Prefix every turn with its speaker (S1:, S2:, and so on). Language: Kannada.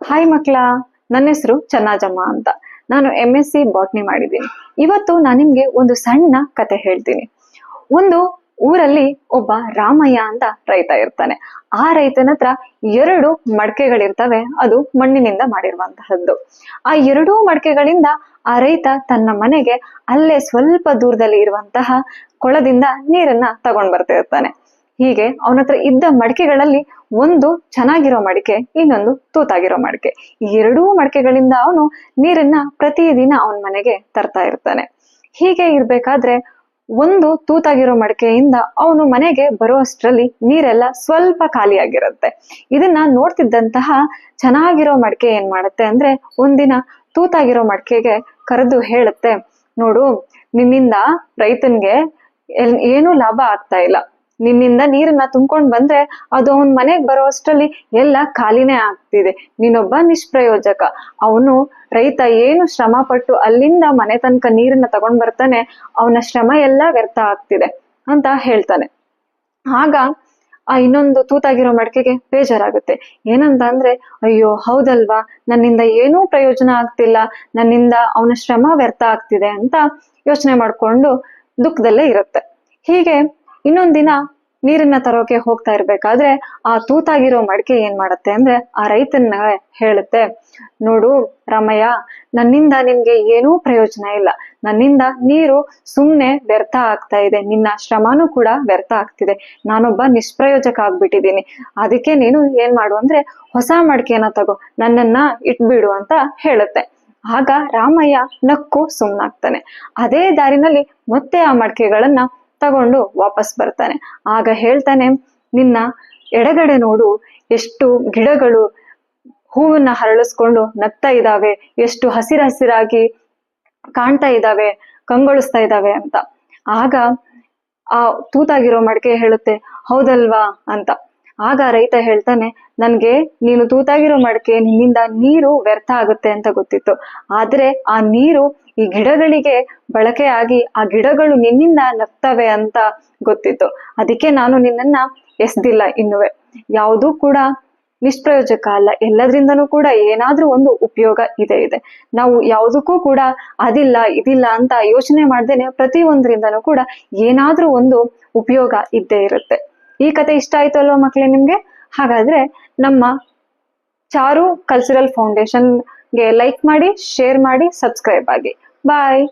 S1: ಹಾಯ್ ಮಕ್ಕಳ, ನನ್ನ ಹೆಸರು ಚನ್ನಾಜಮ್ಮ ಅಂತ. ನಾನು ಎಂ ಎಸ್ ಸಿ ಬಾಟ್ನಿ ಮಾಡಿದ್ದೀನಿ. ಇವತ್ತು ನಾನು ನಿಮ್ಗೆ ಒಂದು ಸಣ್ಣ ಕತೆ ಹೇಳ್ತೀನಿ. ಒಂದು ಊರಲ್ಲಿ ಒಬ್ಬ ರಾಮಯ್ಯ ಅಂತ ರೈತ ಇರ್ತಾನೆ. ಆ ರೈತನ ಹತ್ರ ಎರಡು ಮಡಕೆಗಳಿರ್ತವೆ. ಅದು ಮಣ್ಣಿನಿಂದ ಮಾಡಿರುವಂತಹದ್ದು. ಆ ಎರಡೂ ಮಡಕೆಗಳಿಂದ ಆ ರೈತ ತನ್ನ ಮನೆಗೆ ಅಲ್ಲೇ ಸ್ವಲ್ಪ ದೂರದಲ್ಲಿ ಇರುವಂತಹ ಕೊಳದಿಂದ ನೀರನ್ನ ತಗೊಂಡ್ ಬರ್ತಾ ಇರ್ತಾನೆ ಹೀಗೆ ಅವನ ಹತ್ರ ಇದ್ದ ಮಡಿಕೆಗಳಲ್ಲಿ ಒಂದು ಚೆನ್ನಾಗಿರೋ ಮಡಿಕೆ, ಇನ್ನೊಂದು ತೂತಾಗಿರೋ ಮಡಿಕೆ. ಈ ಎರಡೂ ಮಡಿಕೆಗಳಿಂದ ಅವನು ನೀರನ್ನ ಪ್ರತಿದಿನ ಅವನ ಮನೆಗೆ ತರ್ತಾ ಇರ್ತಾನೆ. ಹೀಗೆ ಇರ್ಬೇಕಾದ್ರೆ ಒಂದು ತೂತಾಗಿರೋ ಮಡಿಕೆಯಿಂದ ಅವನು ಮನೆಗೆ ಬರುವಷ್ಟರಲ್ಲಿ ನೀರೆಲ್ಲ ಸ್ವಲ್ಪ ಖಾಲಿಯಾಗಿರುತ್ತೆ. ಇದನ್ನ ನೋಡ್ತಿದ್ದಂತಹ ಚೆನ್ನಾಗಿರೋ ಮಡಿಕೆ ಏನ್ ಮಾಡುತ್ತೆ ಅಂದ್ರೆ ಒಂದಿನ ತೂತಾಗಿರೋ ಮಡಿಕೆಗೆ ಕರೆದು ಹೇಳುತ್ತೆ, ನೋಡು, ನಿನ್ನಿಂದ ರೈತನ್ಗೆ ಏನೂ ಲಾಭ ಆಗ್ತಾ ಇಲ್ಲ. ನಿನ್ನಿಂದ ನೀರನ್ನ ತುಂಬ್ಕೊಂಡ್ ಬಂದ್ರೆ ಅದು ಅವನ್ ಮನೆಗ್ ಬರೋಷ್ಟರಲ್ಲಿ ಎಲ್ಲ ಖಾಲಿನೇ ಆಗ್ತಿದೆ. ನೀನೊಬ್ಬ ನಿಷ್ಪ್ರಯೋಜಕ. ಅವನು ರೈತ ಏನು ಶ್ರಮ ಪಟ್ಟು ಅಲ್ಲಿಂದ ಮನೆ ತನಕ ನೀರನ್ನ ತಗೊಂಡ್ ಬರ್ತಾನೆ, ಅವನ ಶ್ರಮ ಎಲ್ಲ ವ್ಯರ್ಥ ಆಗ್ತಿದೆ ಅಂತ ಹೇಳ್ತಾನೆ. ಆಗ ಆ ಇನ್ನೊಂದು ತೂತಾಗಿರೋ ಮಡಕೆಗೆ ಬೇಜಾರಾಗುತ್ತೆ. ಏನಂತ ಅಂದ್ರೆ ಅಯ್ಯೋ, ಹೌದಲ್ವಾ? ನನ್ನಿಂದ ಏನೂ ಪ್ರಯೋಜನ ಆಗ್ತಿಲ್ಲ. ನನ್ನಿಂದ ಅವನ ಶ್ರಮ ವ್ಯರ್ಥ ಆಗ್ತಿದೆ ಅಂತ ಯೋಚನೆ ಮಾಡ್ಕೊಂಡು ದುಃಖದಲ್ಲೇ ಇರುತ್ತೆ. ಹೀಗೆ ಇನ್ನೊಂದಿನ ನೀರನ್ನ ತರೋಕೆ ಹೋಗ್ತಾ ಇರ್ಬೇಕಾದ್ರೆ ಆ ತೂತಾಗಿರೋ ಮಡಿಕೆ ಏನ್ ಮಾಡತ್ತೆ ಅಂದ್ರೆ ಆ ರೈತನ ಹೇಳುತ್ತೆ, ನೋಡು ರಾಮಯ್ಯ, ನನ್ನಿಂದ ನಿನ್ಗೆ ಏನೂ ಪ್ರಯೋಜನ ಇಲ್ಲ. ನನ್ನಿಂದ ನೀರು ಸುಮ್ನೆ ವ್ಯರ್ಥ ಆಗ್ತಾ ಇದೆ. ನಿನ್ನ ಶ್ರಮನೂ ಕೂಡ ವ್ಯರ್ಥ ಆಗ್ತಿದೆ. ನಾನೊಬ್ಬ ನಿಷ್ಪ್ರಯೋಜಕ ಆಗ್ಬಿಟ್ಟಿದ್ದೀನಿ. ಅದಕ್ಕೆ ನೀನು ಏನ್ ಮಾಡು ಅಂದ್ರೆ ಹೊಸ ಮಡಿಕೆನ ತಗೋ. ನನ್ನನ್ನ ಇಟ್ಬಿಡು ಅಂತ ಹೇಳುತ್ತೆ. ಆಗ ರಾಮಯ್ಯ ನಕ್ಕು ಸುಮ್ನಾಗ್ತಾನೆ. ಅದೇ ದಾರಿನಲ್ಲಿ ಮತ್ತೆ ಆ ಮಡಿಕೆಗಳನ್ನ ತಗೊಂಡು ವಾಪಸ್ ಬರ್ತಾನೆ. ಆಗ ಹೇಳ್ತಾನೆ, ನಿನ್ನ ಎಡಗಡೆ ನೋಡು, ಎಷ್ಟು ಗಿಡಗಳು ಹೂವನ್ನ ಹರಳಿಸ್ಕೊಂಡು ನಗ್ತಾ ಇದ್ದಾವೆ, ಎಷ್ಟು ಹಸಿರ ಹಸಿರಾಗಿ ಕಾಣ್ತಾ ಇದ್ದಾವೆ, ಕಂಗೊಳಿಸ್ತಾ ಇದ್ದಾವೆ ಅಂತ. ಆಗ ಆ ತೂತಾಗಿರೋ ಮಡಿಕೆ ಹೇಳುತ್ತೆ, ಹೌದಲ್ವಾ ಅಂತ. ಆಗ ರೈತ ಹೇಳ್ತಾನೆ, ನನ್ಗೆ ನೀನು ತೂತಾಗಿರೋ ಮಡಿಕೆ ನಿನ್ನಿಂದ ನೀರು ವ್ಯರ್ಥ ಆಗುತ್ತೆ ಅಂತ ಗೊತ್ತಿತ್ತು. ಆದ್ರೆ ಆ ನೀರು ಈ ಗಿಡಗಳಿಗೆ ಬಳಕೆ ಆಗಿ ಆ ಗಿಡಗಳು ನಿನ್ನಿಂದ ನಗ್ತವೆ ಅಂತ ಗೊತ್ತಿತ್ತು. ಅದಕ್ಕೆ ನಾನು ನಿನ್ನನ್ನ ಎಸ್ದಿಲ್ಲ ಇನ್ನುವೆ. ಯಾವುದೂ ಕೂಡ ನಿಷ್ಪ್ರಯೋಜಕ ಅಲ್ಲ. ಎಲ್ಲದ್ರಿಂದನೂ ಕೂಡ ಏನಾದ್ರೂ ಒಂದು ಉಪಯೋಗ ಇದೆ ಇದೆ. ನಾವು ಯಾವುದಕ್ಕೂ ಕೂಡ ಅದಿಲ್ಲ, ಇದಿಲ್ಲ ಅಂತ ಯೋಚನೆ ಮಾಡ್ದೇನೆ ಪ್ರತಿ ಒಂದ್ರಿಂದನೂ ಕೂಡ ಏನಾದ್ರೂ ಒಂದು ಉಪಯೋಗ ಇದ್ದೇ ಇರುತ್ತೆ. ಈ ಕತೆ ಇಷ್ಟ ಆಯ್ತು ಅಲ್ವಾ ಮಕ್ಕಳೇ ನಿಮ್ಗೆ? ಹಾಗಾದ್ರೆ ನಮ್ಮ ಚಾರು ಕಲ್ಚರಲ್ ಫೌಂಡೇಶನ್ಗೆ ಲೈಕ್ ಮಾಡಿ, ಶೇರ್ ಮಾಡಿ, ಸಬ್ಸ್ಕ್ರೈಬ್ ಆಗಿ. Bye.